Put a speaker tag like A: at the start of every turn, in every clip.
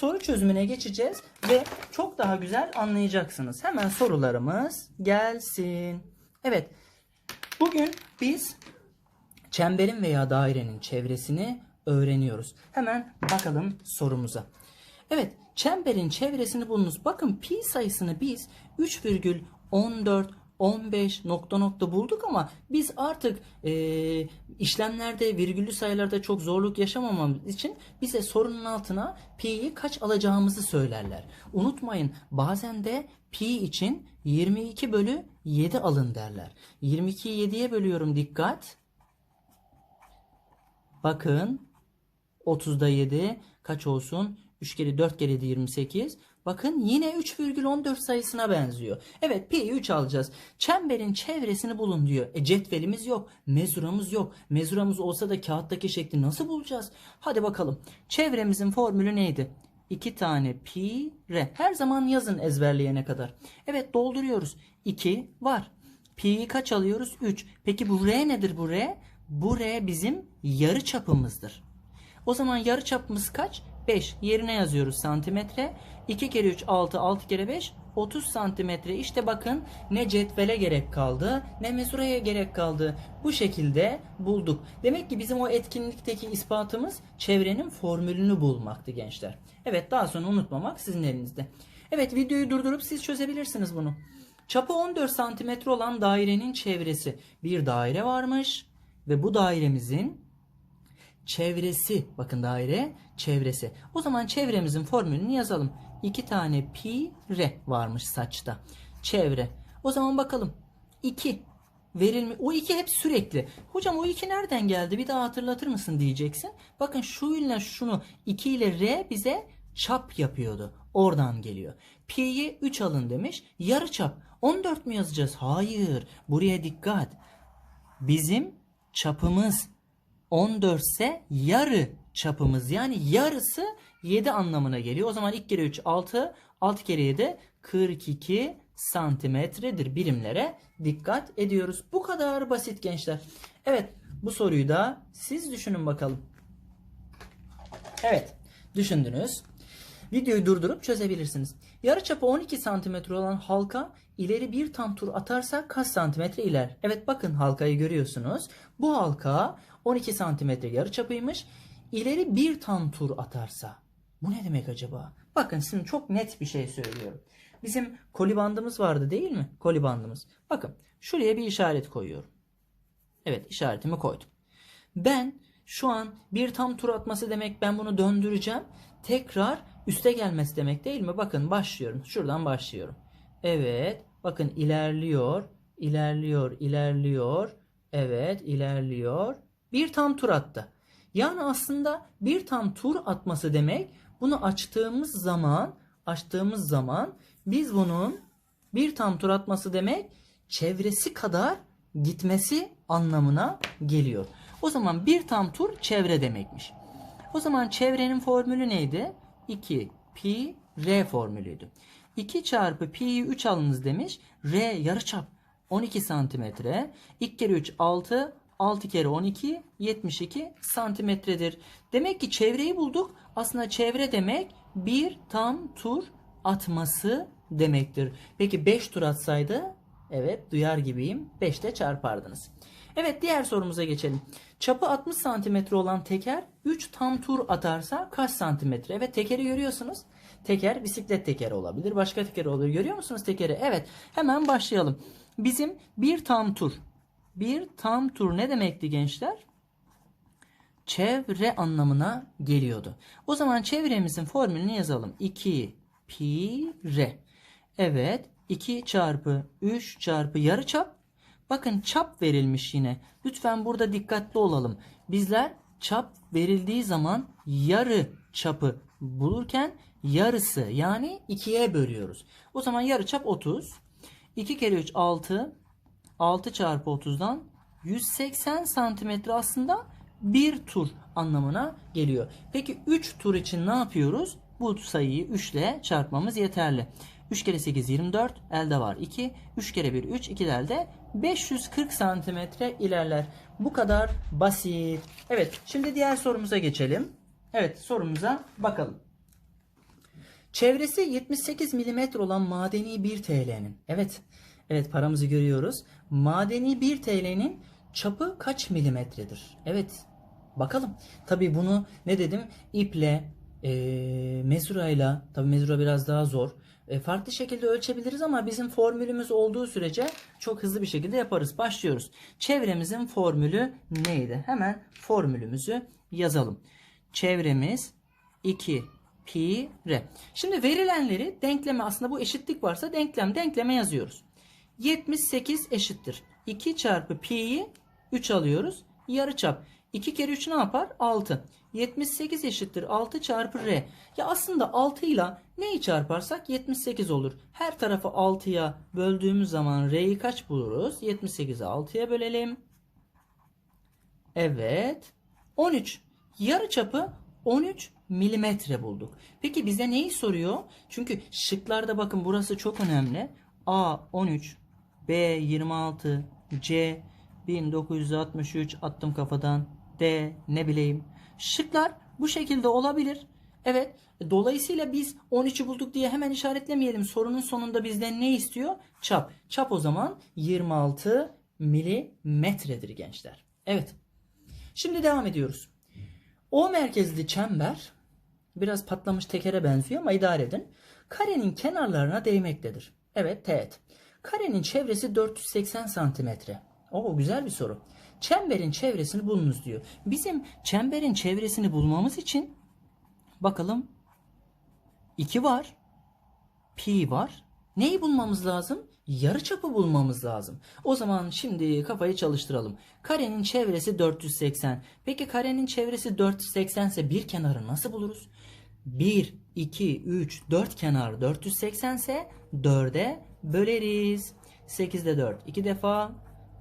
A: soru çözümüne geçeceğiz ve çok daha güzel anlayacaksınız. Hemen sorularımız gelsin. Evet. Bugün biz çemberin veya dairenin çevresini öğreniyoruz. Hemen bakalım sorumuza. Evet, çemberin çevresini bulunuz. Bakın pi sayısını biz 3,14 15 nokta nokta bulduk ama biz artık e, işlemlerde virgüllü sayılarda çok zorluk yaşamamamız için bize sorunun altına pi'yi kaç alacağımızı söylerler. Unutmayın bazen de pi için 22 bölü 7 alın derler. 22'yi 7'ye bölüyorum dikkat. Bakın 30'da 7 kaç olsun? 3 kere 4 kere 7 28. Bakın yine 3,14 sayısına benziyor. Evet pi'yi 3 alacağız. Çemberin çevresini bulun diyor. E cetvelimiz yok. Mezuramız yok. Mezuramız olsa da kağıttaki şekli nasıl bulacağız? Hadi bakalım. Çevremizin formülü neydi? 2 tane pi r. Her zaman yazın ezberleyene kadar. Evet dolduruyoruz. 2 var. Pi'yi kaç alıyoruz? 3. Peki bu r nedir bu r? Bu r bizim yarı çapımızdır. O zaman yarı çapımız kaç? 5. Yerine yazıyoruz santimetre. 2 kere 3 6, 6 kere 5 30 santimetre. İşte bakın ne cetvele gerek kaldı ne mezuraya gerek kaldı. Bu şekilde bulduk. Demek ki bizim o etkinlikteki ispatımız çevrenin formülünü bulmaktı gençler. Evet daha sonra unutmamak sizin elinizde. Evet videoyu durdurup siz çözebilirsiniz bunu. Çapı 14 santimetre olan dairenin çevresi. Bir daire varmış ve bu dairemizin çevresi bakın daire çevresi. O zaman çevremizin formülünü yazalım. 2 tane pi r varmış saçta. Çevre. O zaman bakalım. 2 verilmi. O 2 hep sürekli. Hocam o 2 nereden geldi? Bir daha hatırlatır mısın diyeceksin. Bakın şu ile şunu 2 ile r bize çap yapıyordu. Oradan geliyor. Pi'yi 3 alın demiş. Yarı çap. 14 mu yazacağız? Hayır. Buraya dikkat. Bizim çapımız 14 ise yarı çapımız yani yarısı 7 anlamına geliyor. O zaman 2 kere 3 6, 6 kere 7 42 santimetredir birimlere dikkat ediyoruz. Bu kadar basit gençler. Evet bu soruyu da siz düşünün bakalım. Evet düşündünüz. Videoyu durdurup çözebilirsiniz. Yarıçapı 12 santimetre olan halka ileri bir tam tur atarsa kaç santimetre iler? Evet bakın halkayı görüyorsunuz. Bu halka 12 santimetre yarıçapıymış. İleri bir tam tur atarsa. Bu ne demek acaba? Bakın şimdi çok net bir şey söylüyorum. Bizim koli bandımız vardı değil mi? Koli bandımız. Bakın şuraya bir işaret koyuyorum. Evet işaretimi koydum. Ben şu an bir tam tur atması demek ben bunu döndüreceğim. Tekrar üste gelmesi demek değil mi? Bakın başlıyorum. Şuradan başlıyorum. Evet. Bakın ilerliyor. ilerliyor, ilerliyor. Evet ilerliyor. Bir tam tur attı. Yani aslında bir tam tur atması demek bunu açtığımız zaman açtığımız zaman biz bunun bir tam tur atması demek çevresi kadar gitmesi anlamına geliyor. O zaman bir tam tur çevre demekmiş. O zaman çevrenin formülü neydi? 2 pi r formülüydü. 2 çarpı pi'yi 3 alınız demiş. R yarıçap 12 santimetre. 2 kere 3 6 6 kere 12 72 santimetredir. Demek ki çevreyi bulduk. Aslında çevre demek bir tam tur atması demektir. Peki 5 tur atsaydı evet duyar gibiyim 5'te çarpardınız. Evet diğer sorumuza geçelim. Çapı 60 santimetre olan teker 3 tam tur atarsa kaç santimetre? Evet tekeri görüyorsunuz. Teker bisiklet tekeri olabilir. Başka teker olabilir. Görüyor musunuz tekeri? Evet hemen başlayalım. Bizim bir tam tur. Bir tam tur ne demekti gençler? Çevre anlamına geliyordu. O zaman çevremizin formülünü yazalım. 2 pi r. Evet 2 çarpı 3 çarpı yarıçap Bakın çap verilmiş yine. Lütfen burada dikkatli olalım. Bizler çap verildiği zaman yarı çapı bulurken yarısı yani ikiye bölüyoruz. O zaman yarı çap 30. 2 kere 3 6. 6 çarpı 30'dan 180 santimetre aslında bir tur anlamına geliyor. Peki 3 tur için ne yapıyoruz? Bu sayıyı 3 ile çarpmamız yeterli. 3 kere 8 24 elde var 2. 3 kere 1 3 2 de elde 540 santimetre ilerler. Bu kadar basit. Evet şimdi diğer sorumuza geçelim. Evet sorumuza bakalım. Çevresi 78 milimetre olan madeni 1 TL'nin. Evet. Evet paramızı görüyoruz. Madeni 1 TL'nin çapı kaç milimetredir? Evet. Bakalım. Tabii bunu ne dedim? İple, e, mezurayla, tabii mezura biraz daha zor. E, farklı şekilde ölçebiliriz ama bizim formülümüz olduğu sürece çok hızlı bir şekilde yaparız. Başlıyoruz. Çevremizin formülü neydi? Hemen formülümüzü yazalım. Çevremiz 2 pi r. Şimdi verilenleri denkleme aslında bu eşitlik varsa denklem denkleme yazıyoruz. 78 eşittir. 2 çarpı pi'yi 3 alıyoruz. Yarıçap. 2 kere 3 ne yapar? 6. 78 eşittir 6 çarpı r. Ya aslında 6 ile neyi çarparsak 78 olur. Her tarafı 6'ya böldüğümüz zaman r'yi kaç buluruz? 78'i 6'ya bölelim. Evet. 13. Yarıçapı 13 milimetre bulduk. Peki bize neyi soruyor? Çünkü şıklarda bakın burası çok önemli. A 13, B 26, C 1963 attım kafadan. D ne bileyim. Şıklar bu şekilde olabilir. Evet. Dolayısıyla biz 13'ü bulduk diye hemen işaretlemeyelim. Sorunun sonunda bizden ne istiyor? Çap. Çap o zaman 26 milimetredir gençler. Evet. Şimdi devam ediyoruz. O merkezli çember biraz patlamış tekere benziyor ama idare edin. Karenin kenarlarına değmektedir. Evet teğet. Karenin çevresi 480 santimetre. Oo güzel bir soru. Çemberin çevresini bulunuz diyor. Bizim çemberin çevresini bulmamız için bakalım 2 var. Pi var. Neyi bulmamız lazım? Yarıçapı bulmamız lazım. O zaman şimdi kafayı çalıştıralım. Karenin çevresi 480. Peki karenin çevresi 480 ise bir kenarı nasıl buluruz? 1, 2, 3, 4 kenar 480 ise 4'e böleriz. 8'de 4 2 defa,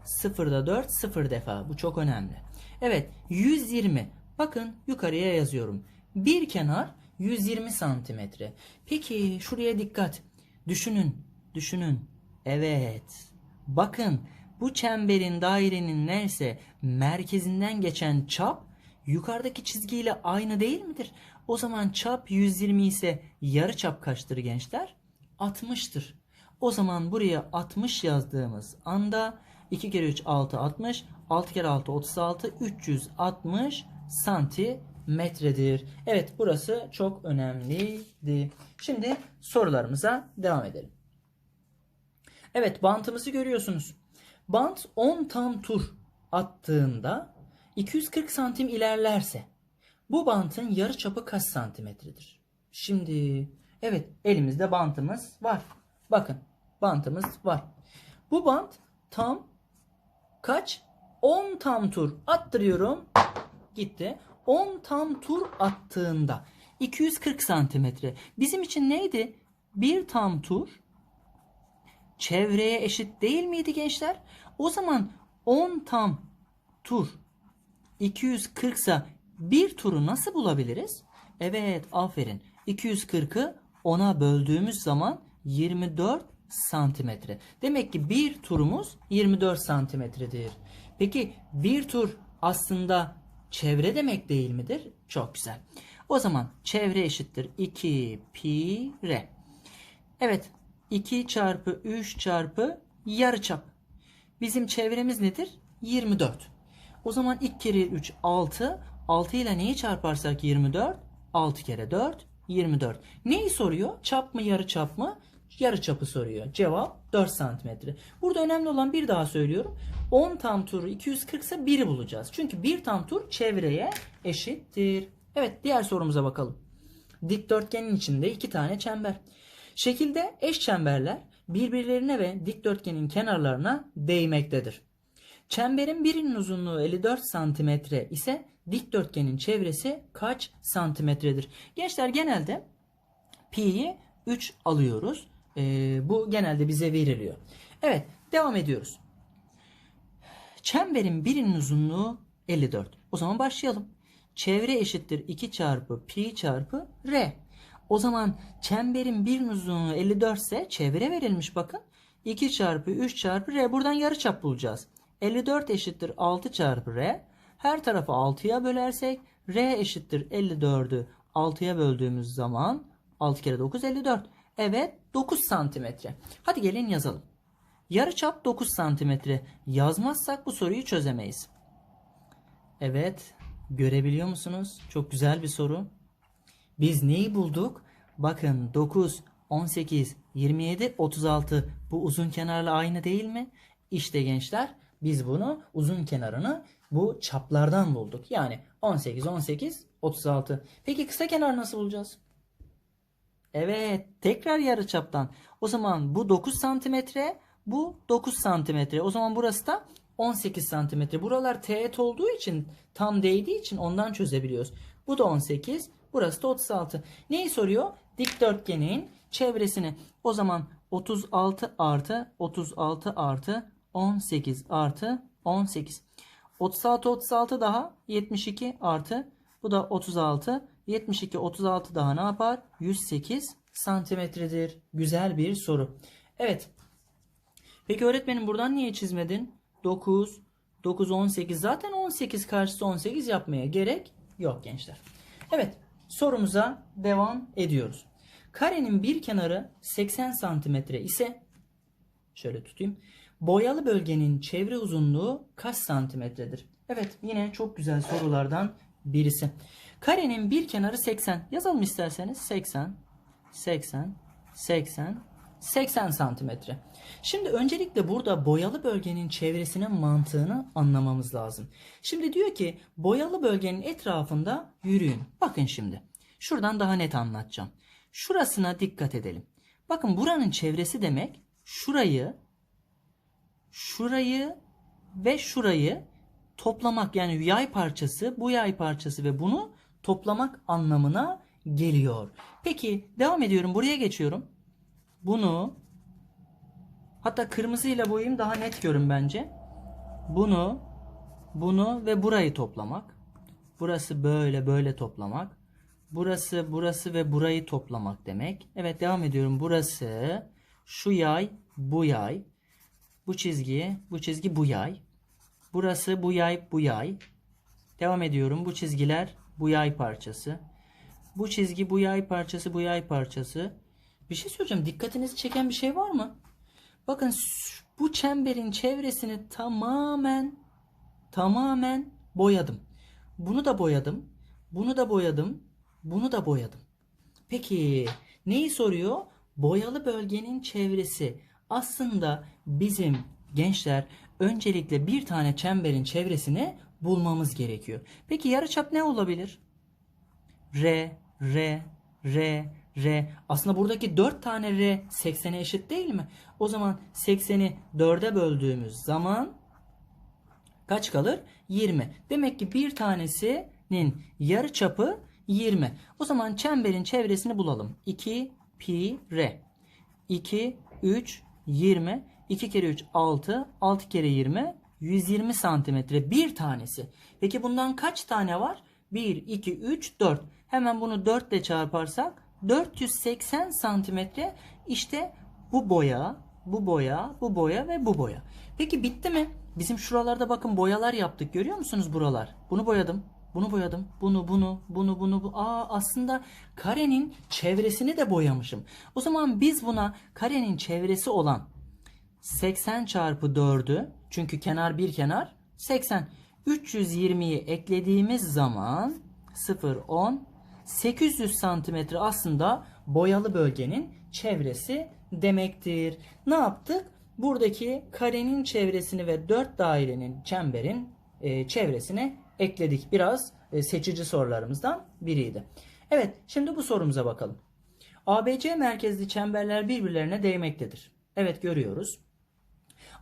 A: 0'da 4 0 defa. Bu çok önemli. Evet 120. Bakın yukarıya yazıyorum. Bir kenar 120 santimetre. Peki şuraya dikkat. Düşünün, düşünün. Evet. Bakın bu çemberin dairenin neyse merkezinden geçen çap yukarıdaki çizgiyle aynı değil midir? O zaman çap 120 ise yarı çap kaçtır gençler? 60'tır. O zaman buraya 60 yazdığımız anda 2 kere 3 6 60 6 kere 6 36 360 santimetredir. Evet burası çok önemliydi. Şimdi sorularımıza devam edelim. Evet bantımızı görüyorsunuz. Bant 10 tam tur attığında 240 santim ilerlerse bu bantın yarı çapı kaç santimetredir? Şimdi evet elimizde bantımız var. Bakın bantımız var. Bu bant tam kaç? 10 tam tur attırıyorum. Gitti. 10 tam tur attığında 240 santimetre. Bizim için neydi? Bir tam tur çevreye eşit değil miydi gençler? O zaman 10 tam tur 240 ise bir turu nasıl bulabiliriz? Evet aferin. 240'ı 10'a böldüğümüz zaman 24 santimetre. Demek ki bir turumuz 24 santimetredir. Peki bir tur aslında çevre demek değil midir? Çok güzel. O zaman çevre eşittir 2 pi r. Evet 2 çarpı 3 çarpı yarıçap. Bizim çevremiz nedir? 24. O zaman 2 kere 3 6. 6 ile neyi çarparsak 24? 6 kere 4 24. Neyi soruyor? Çap mı yarıçap mı? Yarıçapı soruyor. Cevap 4 santimetre. Burada önemli olan bir daha söylüyorum. 10 tam turu 240 ise 1'i bulacağız. Çünkü 1 tam tur çevreye eşittir. Evet diğer sorumuza bakalım. Dikdörtgenin içinde iki tane çember. Şekilde eş çemberler birbirlerine ve dikdörtgenin kenarlarına değmektedir. Çemberin birinin uzunluğu 54 santimetre ise dikdörtgenin çevresi kaç santimetredir? Gençler genelde pi'yi 3 alıyoruz. Ee, bu genelde bize veriliyor. Evet devam ediyoruz. Çemberin birinin uzunluğu 54. O zaman başlayalım. Çevre eşittir 2 çarpı pi çarpı r. O zaman çemberin birinin uzunluğu 54 ise çevre verilmiş bakın. 2 çarpı 3 çarpı r. Buradan yarıçap bulacağız. 54 eşittir 6 çarpı r. Her tarafı 6'ya bölersek r eşittir 54'ü 6'ya böldüğümüz zaman 6 kere 9 54. Evet 9 santimetre. Hadi gelin yazalım. Yarıçap 9 santimetre. Yazmazsak bu soruyu çözemeyiz. Evet görebiliyor musunuz? Çok güzel bir soru. Biz neyi bulduk? Bakın 9, 18, 27, 36 bu uzun kenarla aynı değil mi? İşte gençler biz bunu uzun kenarını bu çaplardan bulduk. Yani 18, 18, 36. Peki kısa kenar nasıl bulacağız? Evet tekrar yarı çaptan. O zaman bu 9 santimetre bu 9 santimetre. O zaman burası da 18 santimetre. Buralar teğet olduğu için tam değdiği için ondan çözebiliyoruz. Bu da 18 burası da 36. Neyi soruyor? Dikdörtgenin çevresini. O zaman 36 artı 36 artı 18 artı 18. 36 36 daha 72 artı bu da 36. 72 36 daha ne yapar? 108 santimetredir. Güzel bir soru. Evet. Peki öğretmenim buradan niye çizmedin? 9 9 18 zaten 18 karşısı 18 yapmaya gerek yok gençler. Evet sorumuza devam ediyoruz. Karenin bir kenarı 80 santimetre ise şöyle tutayım. Boyalı bölgenin çevre uzunluğu kaç santimetredir? Evet yine çok güzel sorulardan birisi. Karenin bir kenarı 80. Yazalım isterseniz 80, 80, 80, 80 santimetre. Şimdi öncelikle burada boyalı bölgenin çevresinin mantığını anlamamız lazım. Şimdi diyor ki boyalı bölgenin etrafında yürüyün. Bakın şimdi. Şuradan daha net anlatacağım. Şurasına dikkat edelim. Bakın buranın çevresi demek şurayı şurayı ve şurayı toplamak yani yay parçası, bu yay parçası ve bunu toplamak anlamına geliyor. Peki devam ediyorum. Buraya geçiyorum. Bunu hatta kırmızıyla boyayayım daha net görün bence. Bunu, bunu ve burayı toplamak. Burası böyle böyle toplamak. Burası, burası ve burayı toplamak demek. Evet devam ediyorum. Burası, şu yay, bu yay. Bu çizgi, bu çizgi bu yay. Burası bu yay, bu yay. Devam ediyorum. Bu çizgiler bu yay parçası. Bu çizgi bu yay parçası, bu yay parçası. Bir şey söyleyeceğim. Dikkatinizi çeken bir şey var mı? Bakın bu çemberin çevresini tamamen tamamen boyadım. Bunu da boyadım. Bunu da boyadım. Bunu da boyadım. Peki neyi soruyor? Boyalı bölgenin çevresi. Aslında bizim gençler öncelikle bir tane çemberin çevresini bulmamız gerekiyor. Peki yarıçap ne olabilir? R, R, R, R. Aslında buradaki 4 tane R 80'e eşit değil mi? O zaman 80'i 4'e böldüğümüz zaman kaç kalır? 20. Demek ki bir tanesinin yarı çapı 20. O zaman çemberin çevresini bulalım. 2 pi r. 2, 3, 20. 2 kere 3 6. 6 kere 20 120 santimetre bir tanesi. Peki bundan kaç tane var? 1, 2, 3, 4. Hemen bunu 4 ile çarparsak 480 santimetre işte bu boya, bu boya, bu boya ve bu boya. Peki bitti mi? Bizim şuralarda bakın boyalar yaptık. Görüyor musunuz buralar? Bunu boyadım. Bunu boyadım. Bunu, bunu, bunu, bunu. Bu. Aa aslında karenin çevresini de boyamışım. O zaman biz buna karenin çevresi olan 80 çarpı 4'ü çünkü kenar bir kenar 80. 320'yi eklediğimiz zaman 0, 10, 800 santimetre aslında boyalı bölgenin çevresi demektir. Ne yaptık? Buradaki karenin çevresini ve 4 dairenin çemberin e, çevresine ekledik. Biraz e, seçici sorularımızdan biriydi. Evet şimdi bu sorumuza bakalım. ABC merkezli çemberler birbirlerine değmektedir. Evet görüyoruz.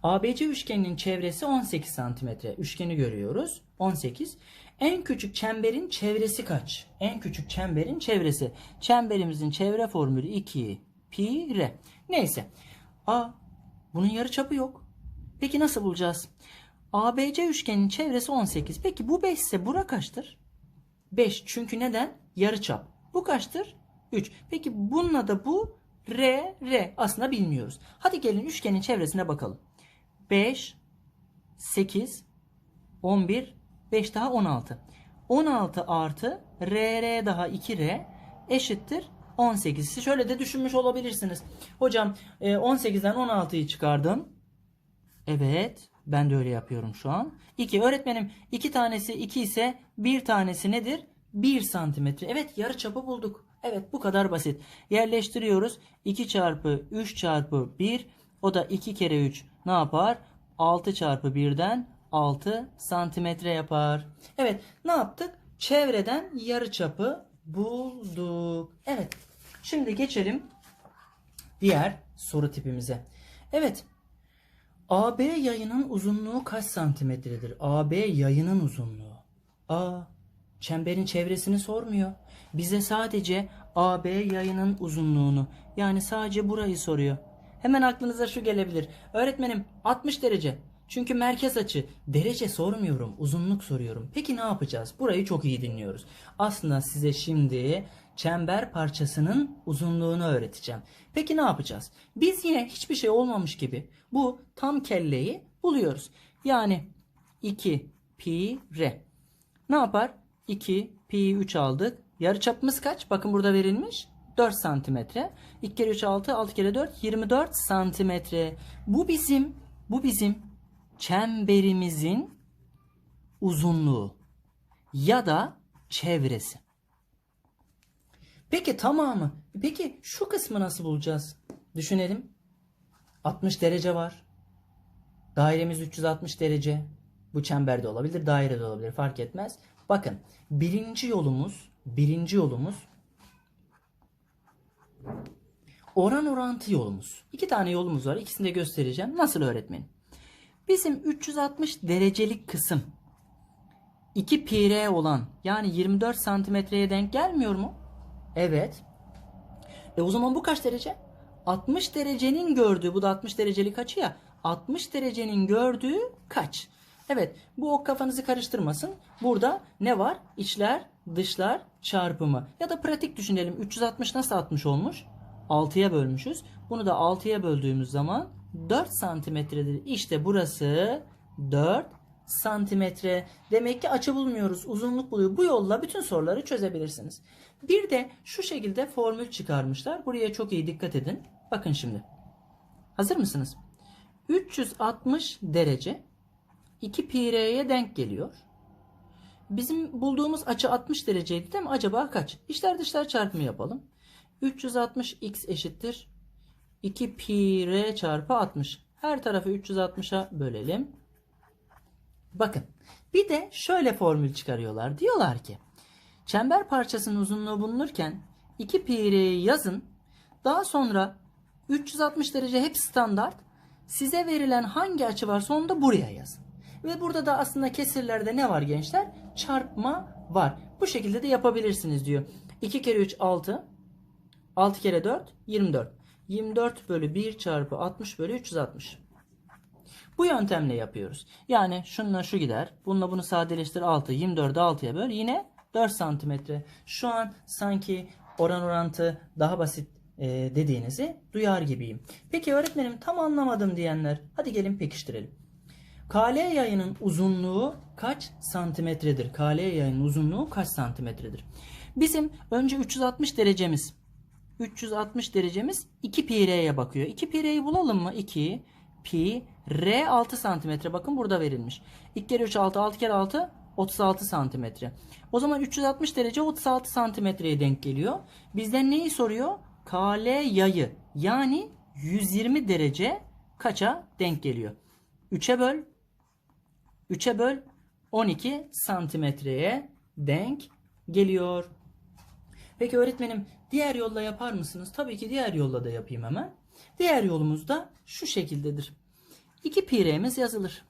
A: ABC üçgeninin çevresi 18 santimetre. Üçgeni görüyoruz. 18. En küçük çemberin çevresi kaç? En küçük çemberin çevresi. Çemberimizin çevre formülü 2 pi r. Neyse. A bunun yarı çapı yok. Peki nasıl bulacağız? ABC üçgenin çevresi 18. Peki bu 5 ise bura kaçtır? 5. Çünkü neden? Yarı çap. Bu kaçtır? 3. Peki bununla da bu R, R aslında bilmiyoruz. Hadi gelin üçgenin çevresine bakalım. 5, 8, 11, 5 daha 16. 16 artı RR daha 2R eşittir 18. Siz şöyle de düşünmüş olabilirsiniz. Hocam e, 18'den 16'yı çıkardım. Evet. Ben de öyle yapıyorum şu an. 2. Öğretmenim 2 tanesi 2 ise bir tanesi nedir? 1 santimetre. Evet yarı çapı bulduk. Evet bu kadar basit. Yerleştiriyoruz. 2 çarpı 3 çarpı 1 o da 2 kere 3 ne yapar? 6 çarpı 1'den 6 santimetre yapar. Evet ne yaptık? Çevreden yarı çapı bulduk. Evet şimdi geçelim diğer soru tipimize. Evet AB yayının uzunluğu kaç santimetredir? AB yayının uzunluğu. A. Çemberin çevresini sormuyor. Bize sadece AB yayının uzunluğunu yani sadece burayı soruyor. Hemen aklınıza şu gelebilir. Öğretmenim 60 derece. Çünkü merkez açı. Derece sormuyorum. Uzunluk soruyorum. Peki ne yapacağız? Burayı çok iyi dinliyoruz. Aslında size şimdi çember parçasının uzunluğunu öğreteceğim. Peki ne yapacağız? Biz yine hiçbir şey olmamış gibi bu tam kelleyi buluyoruz. Yani 2 pi r. Ne yapar? 2 pi 3 aldık. Yarıçapımız kaç? Bakın burada verilmiş. 4 santimetre. 2 kere 3 6, 6 kere 4 24 santimetre. Bu bizim bu bizim çemberimizin uzunluğu ya da çevresi. Peki tamamı. Peki şu kısmı nasıl bulacağız? Düşünelim. 60 derece var. Dairemiz 360 derece. Bu çemberde olabilir, dairede olabilir fark etmez. Bakın birinci yolumuz, birinci yolumuz oran orantı yolumuz. İki tane yolumuz var. İkisini de göstereceğim. Nasıl öğretmenim? Bizim 360 derecelik kısım 2 pi olan yani 24 santimetreye denk gelmiyor mu? Evet. E o zaman bu kaç derece? 60 derecenin gördüğü bu da 60 derecelik açı ya. 60 derecenin gördüğü kaç? Evet bu ok kafanızı karıştırmasın. Burada ne var? İçler dışlar çarpımı. Ya da pratik düşünelim. 360 nasıl 60 olmuş? 6'ya bölmüşüz. Bunu da 6'ya böldüğümüz zaman 4 santimetredir. İşte burası 4 santimetre. Demek ki açı bulmuyoruz. Uzunluk buluyor. Bu yolla bütün soruları çözebilirsiniz. Bir de şu şekilde formül çıkarmışlar. Buraya çok iyi dikkat edin. Bakın şimdi. Hazır mısınız? 360 derece 2 pi r'ye denk geliyor. Bizim bulduğumuz açı 60 dereceydi değil mi? Acaba kaç? İçler dışlar çarpımı yapalım. 360 x eşittir 2 pi r çarpı 60. Her tarafı 360'a bölelim. Bakın bir de şöyle formül çıkarıyorlar. Diyorlar ki çember parçasının uzunluğu bulunurken 2 pi r'yi yazın. Daha sonra 360 derece hep standart. Size verilen hangi açı varsa onu da buraya yazın. Ve burada da aslında kesirlerde ne var gençler? Çarpma var. Bu şekilde de yapabilirsiniz diyor. 2 kere 3 6. 6 kere 4 24. 24 bölü 1 çarpı 60 bölü 360. Bu yöntemle yapıyoruz. Yani şununla şu gider. Bununla bunu sadeleştir 6. 24'ü 6'ya böl. Yine 4 santimetre. Şu an sanki oran orantı daha basit e, dediğinizi duyar gibiyim. Peki öğretmenim tam anlamadım diyenler. Hadi gelin pekiştirelim. KL yayının uzunluğu kaç santimetredir? KL yayının uzunluğu kaç santimetredir? Bizim önce 360 derecemiz 360 derecemiz 2 pi r'ye bakıyor. 2 pi r'yi bulalım mı? 2 pi r 6 santimetre. Bakın burada verilmiş. 2 kere 3 6 6 kere 6 36 santimetre. O zaman 360 derece 36 santimetreye denk geliyor. Bizden neyi soruyor? KL yayı yani 120 derece kaça denk geliyor? 3'e böl 3'e böl 12 santimetreye denk geliyor. Peki öğretmenim diğer yolla yapar mısınız? Tabii ki diğer yolla da yapayım hemen. Diğer yolumuz da şu şekildedir. 2 pi r'miz yazılır.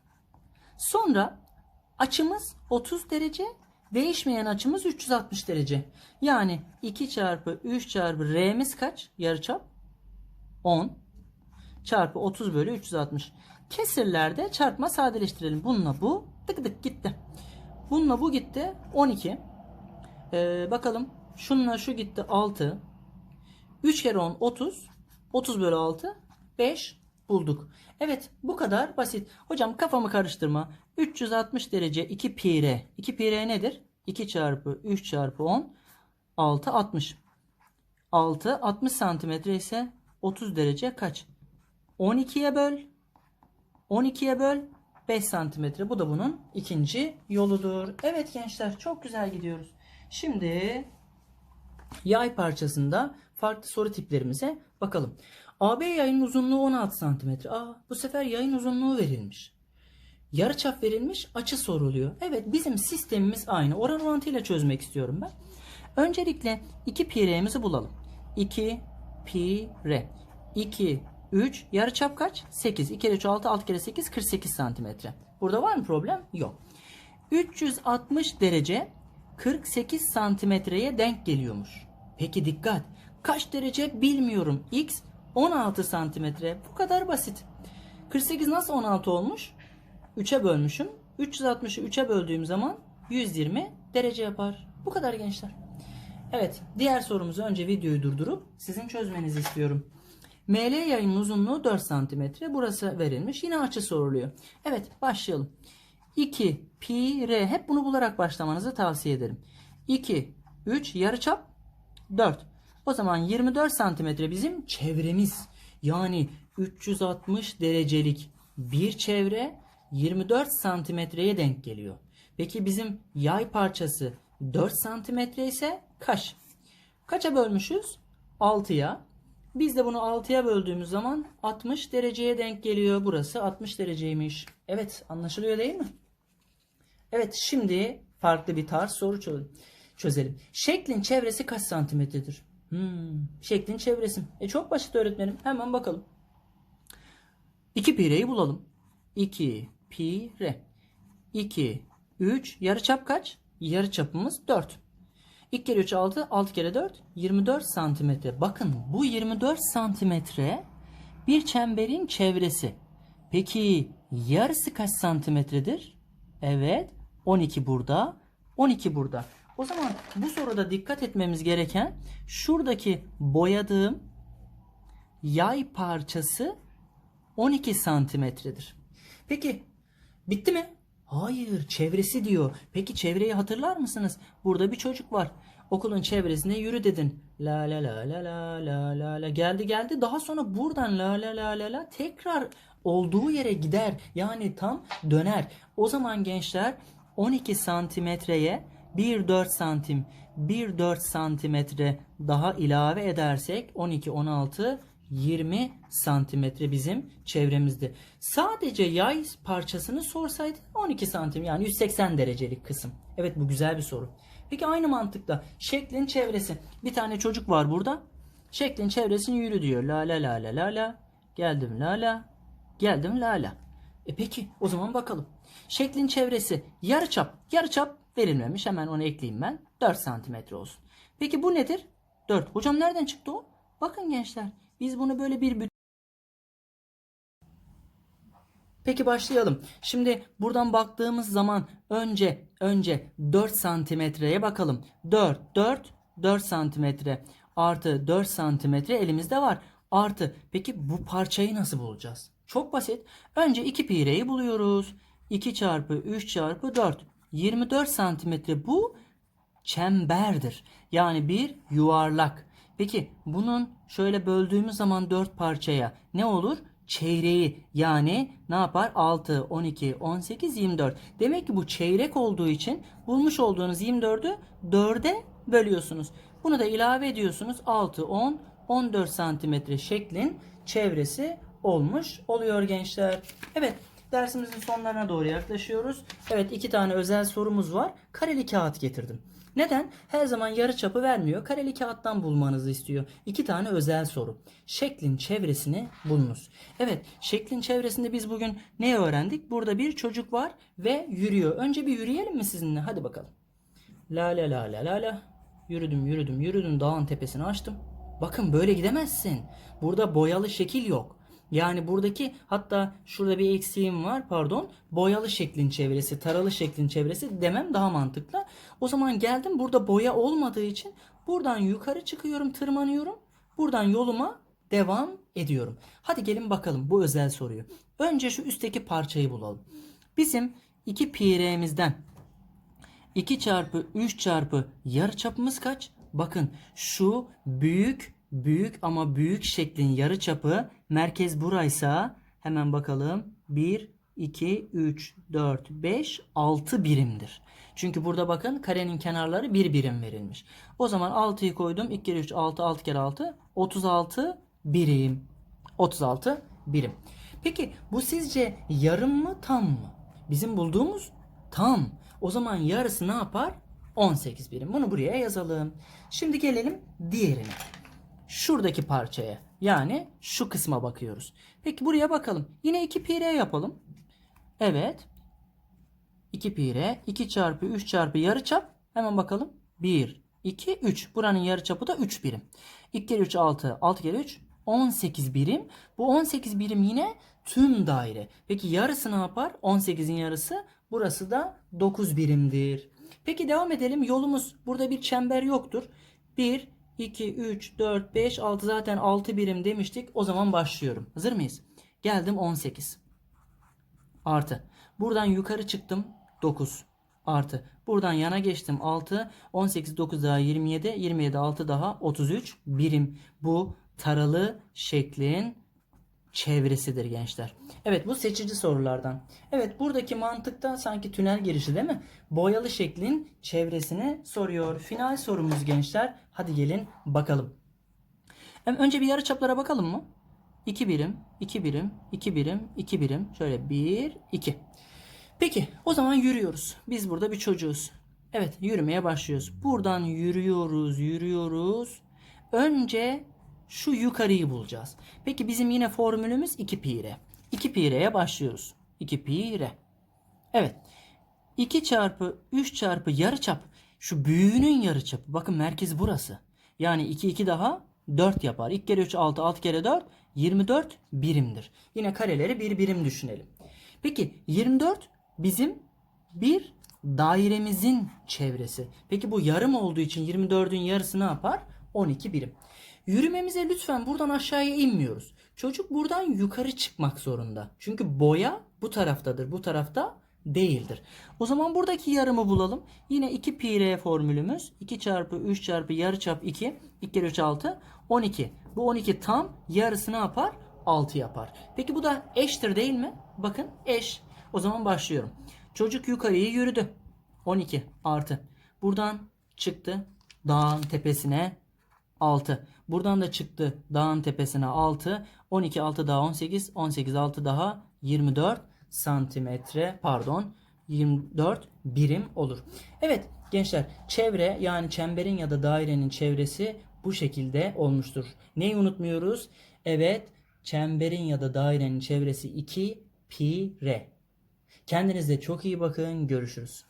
A: Sonra açımız 30 derece, değişmeyen açımız 360 derece. Yani 2 çarpı 3 çarpı r'miz kaç? Yarıçap 10 çarpı 30 bölü 360. Kesirlerde çarpma sadeleştirelim. Bununla bu tık tık gitti. Bununla bu gitti 12. Ee, bakalım şununla şu gitti 6. 3 kere 10 30. 30 bölü 6 5 bulduk. Evet bu kadar basit. Hocam kafamı karıştırma. 360 derece 2 pi r. 2 pi r nedir? 2 çarpı 3 çarpı 10 6 60. 6. 60 santimetre ise 30 derece kaç? 12'ye böl. 12'ye böl. 5 santimetre. Bu da bunun ikinci yoludur. Evet gençler çok güzel gidiyoruz. Şimdi yay parçasında farklı soru tiplerimize bakalım. AB yayın uzunluğu 16 santimetre. Aa, bu sefer yayın uzunluğu verilmiş. Yarıçap verilmiş, açı soruluyor. Evet bizim sistemimiz aynı. Oran orantıyla çözmek istiyorum ben. Öncelikle 2 pi r'mizi bulalım. 2 pi r. 2, 3, yarıçap kaç? 8. 2 kere 3, 6, 6 kere 8, 48 santimetre. Burada var mı problem? Yok. 360 derece 48 santimetreye denk geliyormuş. Peki dikkat. Kaç derece bilmiyorum. X 16 santimetre. Bu kadar basit. 48 nasıl 16 olmuş? 3'e bölmüşüm. 360'ı 3'e böldüğüm zaman 120 derece yapar. Bu kadar gençler. Evet, diğer sorumuzu önce videoyu durdurup sizin çözmenizi istiyorum. ML yayının uzunluğu 4 cm. Burası verilmiş. Yine açı soruluyor. Evet, başlayalım. 2 pi r hep bunu bularak başlamanızı tavsiye ederim. 2 3 yarıçap 4. O zaman 24 santimetre bizim çevremiz. Yani 360 derecelik bir çevre 24 santimetreye denk geliyor. Peki bizim yay parçası 4 santimetre ise kaç? Kaça bölmüşüz? 6'ya. Biz de bunu 6'ya böldüğümüz zaman 60 dereceye denk geliyor. Burası 60 dereceymiş. Evet anlaşılıyor değil mi? Evet şimdi farklı bir tarz soru çö- çözelim. Şeklin çevresi kaç santimetredir? Hmm, şeklin çevresi. E çok basit öğretmenim. Hemen bakalım. 2 pi r'yi bulalım. 2 pi r. 2, 3. Yarıçap kaç? Yarıçapımız 4. 2 kere 3 6, 6 kere 4 24 santimetre. Bakın bu 24 santimetre bir çemberin çevresi. Peki yarısı kaç santimetredir? Evet 12 burada 12 burada. O zaman bu soruda dikkat etmemiz gereken şuradaki boyadığım yay parçası 12 santimetredir. Peki bitti mi? Hayır çevresi diyor. Peki çevreyi hatırlar mısınız? Burada bir çocuk var. Okulun çevresine yürü dedin. La la la la la la la la geldi geldi. Daha sonra buradan la la la la la tekrar olduğu yere gider. Yani tam döner. O zaman gençler 12 santimetreye 1-4 santim 1-4 santimetre daha ilave edersek 12 16 20 santimetre bizim çevremizde. Sadece yay parçasını sorsaydı 12 santim yani 180 derecelik kısım. Evet bu güzel bir soru. Peki aynı mantıkla şeklin çevresi. Bir tane çocuk var burada. Şeklin çevresini yürü diyor. La la la la la la. Geldim la la. Geldim la la. E peki o zaman bakalım. Şeklin çevresi yarıçap. Yarıçap verilmemiş. Hemen onu ekleyeyim ben. 4 santimetre olsun. Peki bu nedir? 4. Hocam nereden çıktı o? Bakın gençler. Biz bunu böyle bir bütün Peki başlayalım. Şimdi buradan baktığımız zaman önce önce 4 santimetreye bakalım. 4 4 4 santimetre artı 4 santimetre elimizde var. Artı peki bu parçayı nasıl bulacağız? Çok basit. Önce 2 pi r'yi buluyoruz. 2 çarpı 3 çarpı 4. 24 santimetre bu çemberdir. Yani bir yuvarlak. Peki bunun şöyle böldüğümüz zaman 4 parçaya ne olur? Çeyreği yani ne yapar? 6, 12, 18, 24. Demek ki bu çeyrek olduğu için bulmuş olduğunuz 24'ü 4'e bölüyorsunuz. Bunu da ilave ediyorsunuz. 6, 10, 14 santimetre şeklin çevresi olmuş oluyor gençler. Evet dersimizin sonlarına doğru yaklaşıyoruz. Evet iki tane özel sorumuz var. Kareli kağıt getirdim. Neden? Her zaman yarı çapı vermiyor. Kareli kağıttan bulmanızı istiyor. İki tane özel soru. Şeklin çevresini bulunuz. Evet, şeklin çevresinde biz bugün ne öğrendik? Burada bir çocuk var ve yürüyor. Önce bir yürüyelim mi sizinle? Hadi bakalım. La la la la la la. Yürüdüm, yürüdüm, yürüdüm. Dağın tepesini açtım. Bakın böyle gidemezsin. Burada boyalı şekil yok. Yani buradaki hatta şurada bir eksiğim var pardon. Boyalı şeklin çevresi, taralı şeklin çevresi demem daha mantıklı. O zaman geldim burada boya olmadığı için buradan yukarı çıkıyorum, tırmanıyorum. Buradan yoluma devam ediyorum. Hadi gelin bakalım bu özel soruyu. Önce şu üstteki parçayı bulalım. Bizim 2 pi r'mizden 2 çarpı 3 çarpı yarı çapımız kaç? Bakın şu büyük büyük ama büyük şeklin yarıçapı merkez buraysa hemen bakalım 1 2 3 4 5 6 birimdir. Çünkü burada bakın karenin kenarları bir birim verilmiş. O zaman 6'yı koydum. 2 kere 3 6 6 kere 6 36 birim. 36 birim. Peki bu sizce yarım mı tam mı? Bizim bulduğumuz tam. O zaman yarısı ne yapar? 18 birim. Bunu buraya yazalım. Şimdi gelelim diğerine. Şuradaki parçaya. Yani şu kısma bakıyoruz. Peki buraya bakalım. Yine 2 pi r yapalım. Evet. 2 pi r 2 çarpı 3 çarpı yarıçap. Hemen bakalım. 1, 2, 3. Buranın yarıçapı da 3 birim. 2 kere 3 6. 6 kere 3 18 birim. Bu 18 birim yine tüm daire. Peki yarısı ne yapar? 18'in yarısı. Burası da 9 birimdir. Peki devam edelim. Yolumuz burada bir çember yoktur. 1, 2, 3, 4, 5, 6 zaten 6 birim demiştik. O zaman başlıyorum. Hazır mıyız? Geldim 18. Artı. Buradan yukarı çıktım 9 artı. Buradan yana geçtim 6. 18 9 daha 27. 27 6 daha 33 birim. Bu taralı şeklin çevresidir gençler. Evet bu seçici sorulardan. Evet buradaki mantıkta sanki tünel girişi değil mi? Boyalı şeklin çevresini soruyor. Final sorumuz gençler. Hadi gelin bakalım. Önce bir yarıçaplara bakalım mı? 2 birim, 2 birim, 2 birim, 2 birim. Şöyle 1, 2. Peki o zaman yürüyoruz. Biz burada bir çocuğuz. Evet yürümeye başlıyoruz. Buradan yürüyoruz, yürüyoruz. Önce şu yukarıyı bulacağız. Peki bizim yine formülümüz 2 pi r. 2 pi r'ye başlıyoruz. 2 pi r. Evet. 2 çarpı 3 çarpı yarıçap. Şu büyüğünün yarıçapı. Bakın merkez burası. Yani 2 2 daha 4 yapar. 2 kere 3 6 6 kere 4 24 birimdir. Yine kareleri bir birim düşünelim. Peki 24 bizim bir dairemizin çevresi. Peki bu yarım olduğu için 24'ün yarısı ne yapar? 12 birim. Yürümemize lütfen buradan aşağıya inmiyoruz. Çocuk buradan yukarı çıkmak zorunda. Çünkü boya bu taraftadır. Bu tarafta değildir. O zaman buradaki yarımı bulalım. Yine 2 pi r formülümüz. 2 çarpı 3 çarpı yarıçap 2. 2 kere 3 6. 12. Bu 12 tam yarısı ne yapar? 6 yapar. Peki bu da eştir değil mi? Bakın eş. O zaman başlıyorum. Çocuk yukarıyı yürüdü. 12 artı. Buradan çıktı dağın tepesine 6. Buradan da çıktı dağın tepesine 6. 12 6 daha 18. 18 6 daha 24 santimetre pardon 24 birim olur. Evet gençler çevre yani çemberin ya da dairenin çevresi bu şekilde olmuştur. Neyi unutmuyoruz? Evet çemberin ya da dairenin çevresi 2 pi r. Kendinize çok iyi bakın. Görüşürüz.